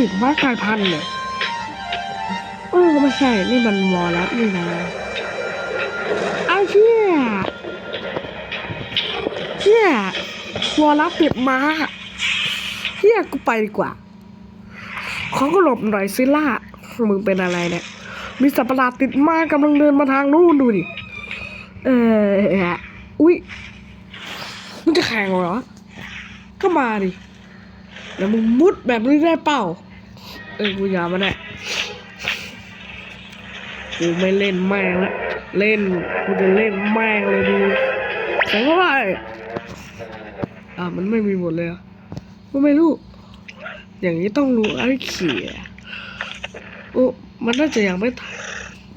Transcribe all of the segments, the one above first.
ติดมากลายพันธุ์เลยเออไม่ใช่ นี่มันวอลลัสนี่นะไอ้เชี่ยเชี่ยวอลลัสติดมาเชี่ยกูไปดีกว่าขอก็หลบหน่อยซิล่า มึงเป็นอะไรเนี่ย มีสัตว์ประหลาดติดมากำลังเดินมาทางนู้นดูดิ เอออุ๊ยมึงจะแข่งเหรอ ก็มาดิ แล้วมึงมุดแบบนี้ได้เปล่า เออกูยามาแน่กูไม่เล่นแม่งละเล่นกูจะเล่นแม่งเลยดูแต่ก็ไปอะมันไม่มีหมดเลยอะกูไม่รู้ อย่างนี้ต้องรู้ไอ้เขี่ยโอ้มันน่าจะยังไม่ตาย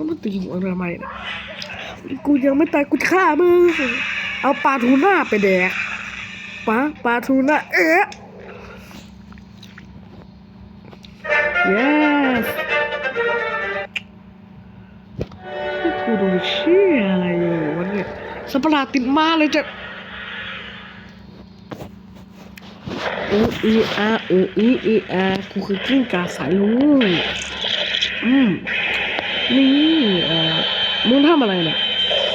มันตีหัวทำไมเนี่ยกูยังไม่ตายกูฆ่ามึงเอาปลาทูน่าไปแดกปลาปลาทูน่าเอ๊ะ yes กูดูเชี่ยอะไรอยู่วันนี้สัประหลาดติดมาเลยจะอูอีอาอูอีอีอากูคือกิ้งกาสายลุงอืมนี่เอ่อมึงทำอะไรเนี่ย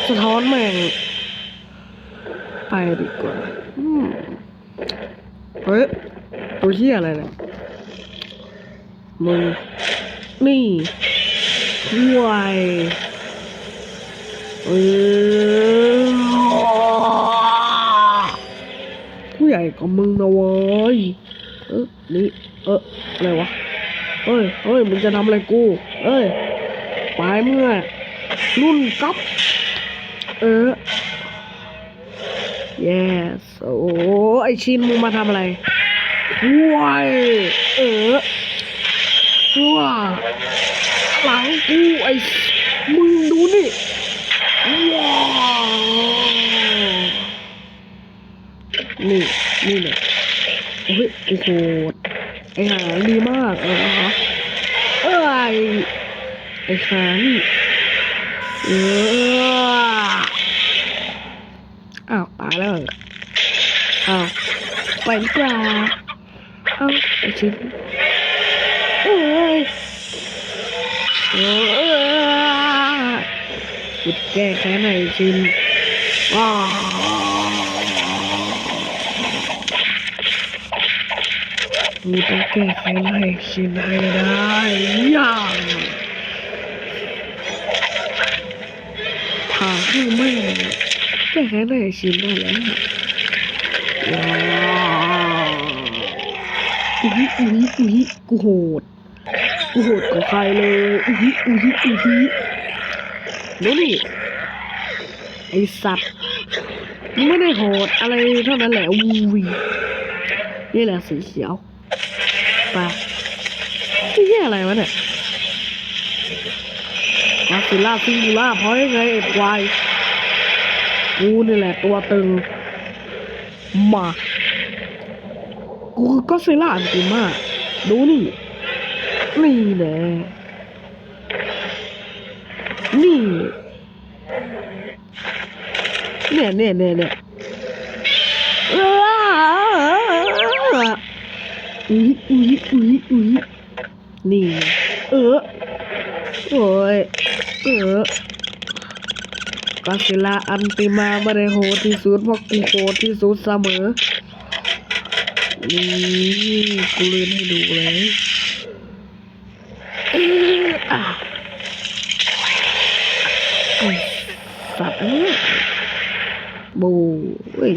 สะท้อนแมงไปดีกว่าอืมเฮ้ยตัวเหี้ยอะไรเนี่ย มึง นี่วายเออผู้ใหญ่กับมึงนะเว้ยเออนี่ เอออะไรวะเฮ้ยเฮ้ย มึงจะทำอะไรกู เอ้ยไปเมื่อ รุ่นก๊อปเออ yes โอ้ไอชินมึงมาทำอะไรวายเออ ว้าหลังกูไอ้มึงดูนี่ว้าวนี่นี่เนี่ยโอ้ยโอ้โหไอ้หาดีมากเออฮะเอ้ยไอ้หางนี่เอออ้าวตายแล้วเอ้าวไปดีกว่าอ้าวไอชิ้น อ้ยกูจะแก้แค้นไอชิ้นว้าวกูต้องแก้แค้นให้ชิ้นให้ได้ย่างทางที่ไม่แก้แค้นให้ชิ้นได้แล้วว้าอุ้ยอุ้ยอุ้ยกูโหดกู โหดกว่าใครเลยอุ้ยอุ้ยอุ้ยแล้วนี่ไอสัตว์มึงไม่ได้โหดอะไรเท่านั้นแหละอุ้ยนี่แหละสีเขียวไปนี่แค่อะไรวะเนี่ยมาซิล่าซิงคูล่าพราะยังไงไอ้ควายกูนี่แหละตัวตึงมากูคือก็ซิล่าจริงมากดูนี่ นี่แน่นี่เนี่ยเนี่ยเนี่ยเนี่ยอ้าอุ้ยอุ้ยอุ้ยอุ้ยนี่ เออโอ้ยเออก็ซิลาอันติมาไม่ได้โหดที่สุดเพราะกูโหดที่สุดเสมอนี่กูเลื่อนให้ดูเลย สัตว์เอ้ยบูเว้ย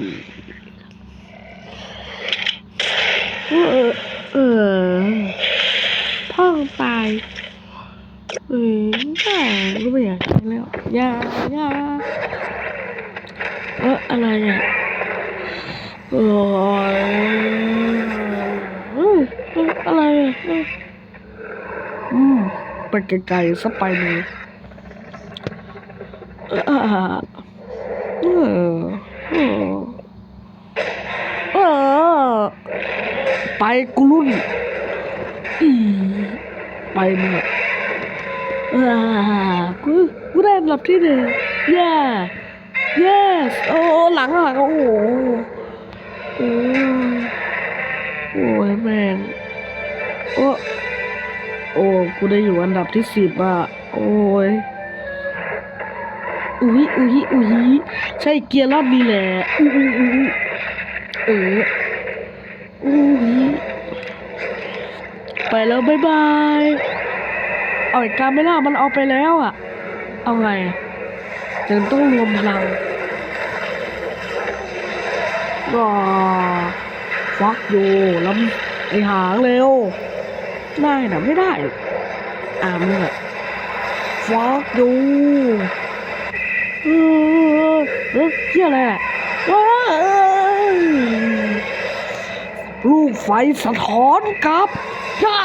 เออเออพ่อตายเอ้ยอย่ารู้ไม่อยากกินแล้วย่าย่าเอออะไรอะโอ้ยเอ้ยเอ้ยอะไรอะเอ้ยอืม ไปไกลๆซะไปเลยเออเออเออเออไปกูรุ่นไปเมึงออ่ากูกูได้อันดับที่หนึ่ง yeah yes โอ้หลังหลังโอ้โหโอ้โอ้ยแม่งโอ้ โอ้ กูได้อยู่อันดับที่สิบอะ โอ้ย อุ้ยอุ้ยอุ้ยใช่เกียร์รอบนี้แหละอุ้ยอุ้ยเอออุ้ยไปแล้วบ๊ายบายเอาอีการไม่ล่ะมันเอาไปแล้วอะ เอาไงยังต้องรวมพลังก็ฟักอยู่ลำไอหางเร็ว ได้นะไม่ได้อ่ามึงอะฟักอยู่เออเออเฮียอะไรอะว้าลูกไฟสะท้อนกับย่า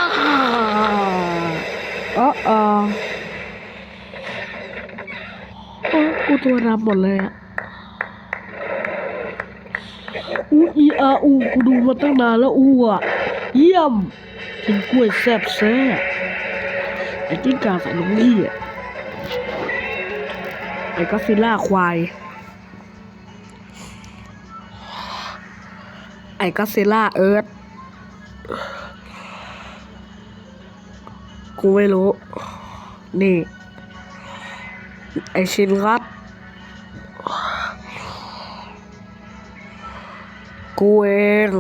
เออเออเออกูตัวดำหมดเลยอะอูอีอาอูกูดูมาตั้งนานแล้วอูอะเยี่ยม กินกล้วยแซ่บแซ่บไอ้กิ้งก่าใส่ลุงลี่ไอ้ก็ซิล่าควาย ไอ้ก็อดซิลล่าเอิร์ธกูไม่รู้ นี่ ไอชินครับ กูเอง